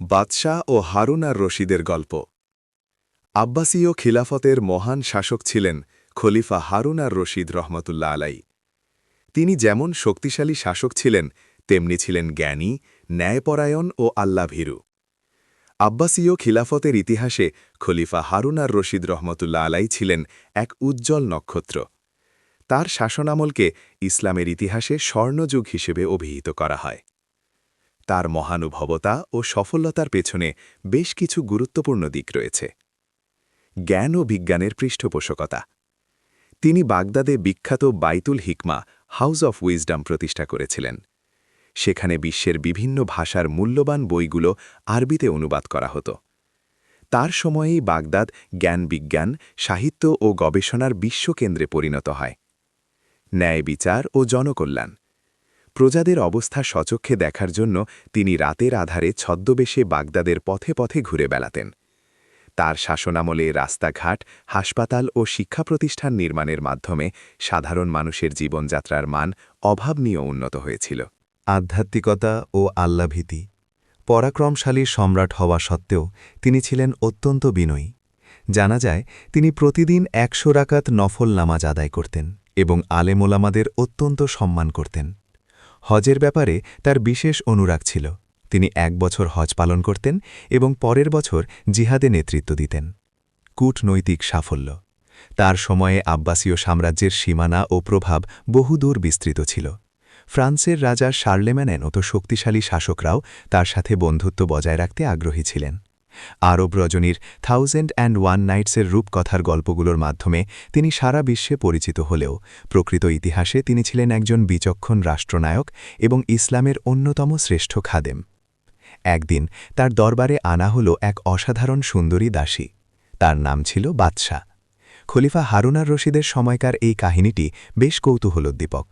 বাদশাহ ও হারুন আর রশিদের গল্প। আব্বাসীয় খিলাফতের মহান শাসক ছিলেন খলিফা হারুন আর রশিদ রহমতুল্লাহ আলাই। তিনি যেমন শক্তিশালী শাসক ছিলেন, তেমনি ছিলেন জ্ঞানী, ন্যায়পরায়ণ ও আল্লাভীরু। আব্বাসীয় খিলাফতের ইতিহাসে খলিফা হারুন আর রশিদ রহমতুল্লাহ আলাই ছিলেন এক উজ্জ্বল নক্ষত্র। তার শাসনামলকে ইসলামের ইতিহাসে স্বর্ণযুগ হিসেবে অভিহিত করা হয়। তার মহানুভবতা ও সফলতার পেছনে বেশ কিছু গুরুত্বপূর্ণ দিক রয়েছে। জ্ঞান ও বিজ্ঞানের পৃষ্ঠপোষকতা। তিনি বাগদাদে বিখ্যাত বাইতুল হিকমা, হাউস অফ উইজডাম প্রতিষ্ঠা করেছিলেন। সেখানে বিশ্বের বিভিন্ন ভাষার মূল্যবান বইগুলো আরবিতে অনুবাদ করা হতো। তার সময়েই বাগদাদ জ্ঞান বিজ্ঞান, সাহিত্য ও গবেষণার বিশ্বকেন্দ্রে পরিণত হয়। ন্যায় বিচার ও জনকল্যাণ। প্রজাদের অবস্থা সচক্ষে দেখার জন্য তিনি রাতের আধারে ছদ্মবেশে বাগদাদের পথে পথে ঘুরে বেড়াতেন। তার শাসনামলে রাস্তাঘাট, হাসপাতাল ও শিক্ষা প্রতিষ্ঠান নির্মাণের মাধ্যমে সাধারণ মানুষের জীবনযাত্রার মান অভাবনীয় উন্নত হয়েছিল। আধ্যাত্মিকতা ও আল্লাভীতি, পরাক্রমশালী সম্রাট হওয়া সত্ত্বেও তিনি ছিলেন অত্যন্ত বিনয়ী। জানা যায়, তিনি প্রতিদিন একশো রাকাত নফল নামাজ আদায় করতেন এবং আলেমোলামাদের অত্যন্ত সম্মান করতেন। হজের ব্যাপারে তার বিশেষ অনুরাগ ছিল। তিনি এক বছর হজ পালন করতেন এবং পরের বছর জিহাদে নেতৃত্ব দিতেন। কূটনৈতিক সাফল্য। তার সময়ে আব্বাসীয় সাম্রাজ্যের সীমানা ও প্রভাব বহুদূর বিস্তৃত ছিল। ফ্রান্সের রাজা শার্লেম্যানের মতো শক্তিশালী শাসকরাও তার সাথে বন্ধুত্ব বজায় রাখতে আগ্রহী ছিলেন। আরব রজনীর থাউজেন্ড অ্যান্ড ওয়ান নাইটসের রূপকথার গল্পগুলোর মাধ্যমে তিনি সারা বিশ্বে পরিচিত হলেও প্রকৃত ইতিহাসে তিনি ছিলেন একজন বিচক্ষণ রাষ্ট্রনায়ক এবং ইসলামের অন্যতম শ্রেষ্ঠ খাদেম। একদিন তার দরবারে আনা হল এক অসাধারণ সুন্দরী দাসী। তার নাম ছিল বাদশাহ। খলিফা হারুনার রশিদের সময়কার এই কাহিনীটি বেশ কৌতূহলোদ্দীপক।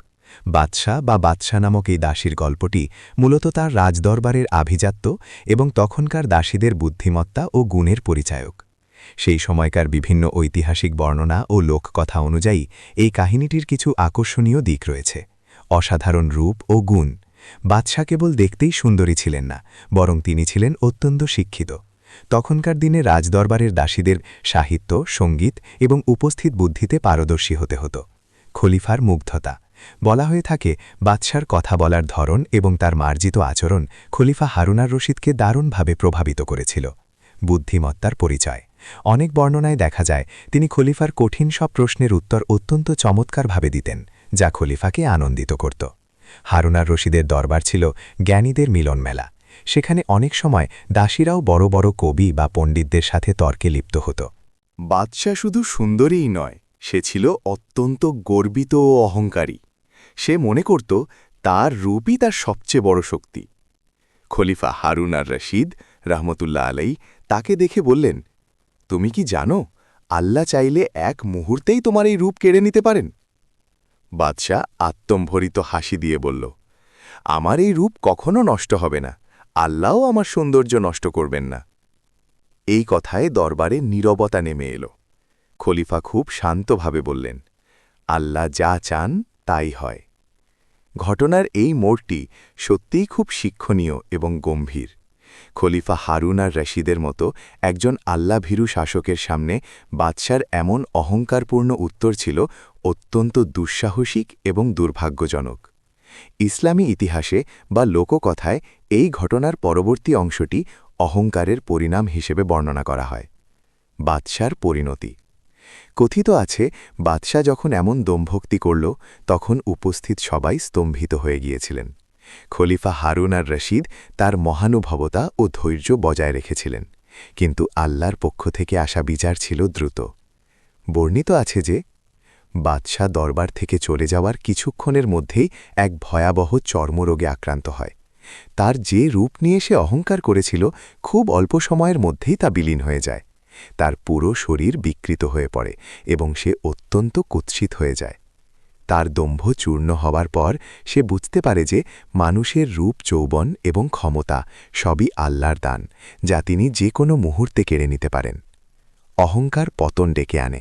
বাদশাহ বা বাদশাহ নামক এই দাসীর গল্পটি মূলত তার রাজদরবারের আভিজাত্য এবং তখনকার দাসীদের বুদ্ধিমত্তা ও গুণের পরিচায়ক। সেই সময়কার বিভিন্ন ঐতিহাসিক বর্ণনা ও লোককথা অনুযায়ী এই কাহিনীটির কিছু আকর্ষণীয় দিক রয়েছে। অসাধারণ রূপ ও গুণ। বাদশাহ কেবল দেখতেই সুন্দরী ছিলেন না, বরং তিনি ছিলেন অত্যন্ত শিক্ষিত। তখনকার দিনে রাজদরবারের দাসীদের সাহিত্য, সংগীত এবং উপস্থিত বুদ্ধিতে পারদর্শী হতে হতো। খলিফার মুগ্ধতা। বলা হয়ে থাকে, বাদশার কথা বলার ধরন এবং তার মার্জিত আচরণ খলিফা হারুনার রশিদকে দারুণভাবে প্রভাবিত করেছিল। বুদ্ধিমত্তার পরিচয়। অনেক বর্ণনায় দেখা যায়, তিনি খলিফার কঠিন সব প্রশ্নের উত্তর অত্যন্ত চমৎকারভাবে দিতেন, যা খলিফাকে আনন্দিত করত। হারুনার রশিদের দরবার ছিল জ্ঞানীদের মিলন মেলা সেখানে অনেক সময় দাসীরাও বড় বড় কবি বা পণ্ডিতদের সাথে তর্কে লিপ্ত হতো। বাদশাহ শুধু সুন্দরীই নয় সে ছিল অত্যন্ত গর্বিত ও অহংকারী। সে মনে করত, তার রূপই তার সবচেয়ে বড় শক্তি। খলিফা হারুন আর রশিদ রহমতুল্লাহ আলাই তাকে দেখে বললেন, তুমি কি জানো, আল্লাহ চাইলে এক মুহূর্তেই তোমার এই রূপ কেড়ে নিতে পারেন? বাদশাহ আত্মম্ভরিত হাসি দিয়ে বলল, আমার এই রূপ কখনো নষ্ট হবে না, আল্লাহও আমার সৌন্দর্য নষ্ট করবেন না। এই কথায় দরবারে নীরবতা নেমে এলো। খলিফা খুব শান্তভাবে বললেন, আল্লাহ যা চান, তাই হয়। ঘটনার এই মোড়টি সত্যিই খুব শিক্ষণীয় এবং গম্ভীর। খলিফা হারুন আর রশিদের মতো একজন আল্লাভীরু শাসকের সামনে বাদশার এমন অহংকারপূর্ণ উত্তর ছিল অত্যন্ত দুঃসাহসিক এবং দুর্ভাগ্যজনক। ইসলামী ইতিহাসে বা লোককথায় এই ঘটনার পরবর্তী অংশটি অহংকারের পরিণাম হিসেবে বর্ণনা করা হয়। বাদশার পরিণতি কথিত আছে, বাদশাহ যখন এমন দম্ভক্তি করল, তখন উপস্থিত সবাই স্তম্ভিত হয়ে গিয়েছিলেন। খলিফা হারুন আর রশিদ তার মহানুভবতা ও ধৈর্য বজায় রেখেছিলেন, কিন্তু আল্লাহর পক্ষ থেকে আসা বিচার ছিল দ্রুত। বর্ণিত আছে যে, বাদশাহ দরবার থেকে চলে যাওয়ার কিছুক্ষণের মধ্যেই এক ভয়াবহ চর্মরোগে আক্রান্ত হয়। তার যে রূপ নিয়ে সে অহংকার করেছিল, খুব অল্প সময়ের মধ্যেই তা বিলীন হয়ে যায়। তার পুরো শরীর বিকৃত হয়ে পড়ে এবং সে অত্যন্ত কুৎসিত হয়ে যায়। তার দম্ভ চূর্ণ হওয়ার পর সে বুঝতে পারে যে মানুষের রূপ যৌবন এবং ক্ষমতা সবই আল্লাহর দান, যা তিনি যে কোনো মুহূর্তে কেড়ে নিতে পারেন। অহংকার পতন ডেকে আনে।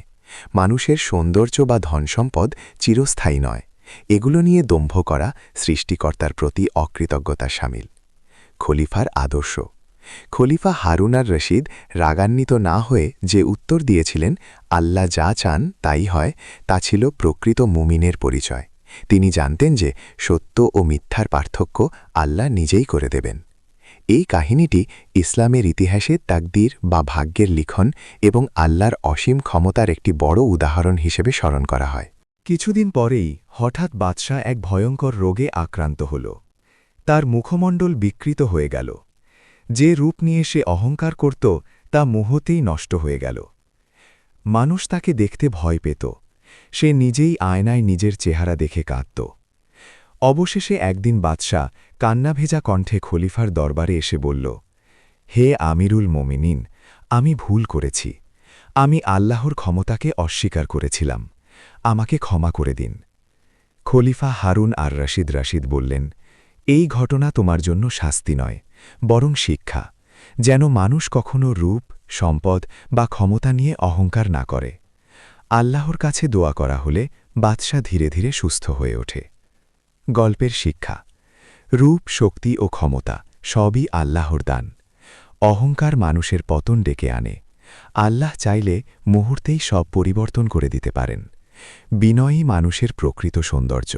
মানুষের সৌন্দর্য বা ধনসম্পদ চিরস্থায়ী নয়। এগুলো নিয়ে দম্ভ করা সৃষ্টিকর্তার প্রতি অকৃতজ্ঞতা সামিল। খলিফার আদর্শ খলিফা হারুন আর রশিদ রাগান্বিত না হয়ে যে উত্তর দিয়েছিলেন, আল্লাহ যা চান তাই হয় তা ছিল প্রকৃত মুমিনের পরিচয়। তিনি জানতেন যে সত্য ও মিথ্যার পার্থক্য আল্লাহ নিজেই করে দেবেন। এই কাহিনীটি ইসলামের ইতিহাসে তাকদির বা ভাগ্যের লিখন এবং আল্লাহর অসীম ক্ষমতার একটি বড় উদাহরণ হিসেবে স্মরণ করা হয়। কিছুদিন পরেই হঠাৎ বাদশাহ এক ভয়ঙ্কর রোগে আক্রান্ত হল। তার মুখমণ্ডল বিকৃত হয়ে গেল। যে রূপ নিয়ে সে অহংকার করত, তা মুহূর্তেই নষ্ট হয়ে গেল। মানুষ তাকে দেখতে ভয় পেত। সে নিজেই আয়নায় নিজের চেহারা দেখে কাঁদত। অবশেষে একদিন বাদশাহ কান্না ভেজা কণ্ঠে খলিফার দরবারে এসে বলল, হে আমিরুল মোমিনিন, আমি ভুল করেছি। আমি আল্লাহর ক্ষমতাকে অস্বীকার করেছিলাম। আমাকে ক্ষমা করে দিন। খলিফা হারুন আর রশিদ রাশিদ বললেন, এই ঘটনা তোমার জন্য শাস্তি নয়। বরং শিক্ষা, যেন মানুষ কখনো রূপ, সম্পদ বা ক্ষমতা নিয়ে অহংকার না করে। আল্লাহর কাছে দোয়া করা হলে বাদশাহ ধীরে ধীরে সুস্থ হয়ে ওঠে। গল্পের শিক্ষা, রূপ, শক্তি ও ক্ষমতা সবই আল্লাহর দান। অহংকার মানুষের পতন ডেকে আনে। আল্লাহ চাইলে মুহূর্তেই সব পরিবর্তন করে দিতে পারেন। বিনয়ী মানুষের প্রকৃত সৌন্দর্য।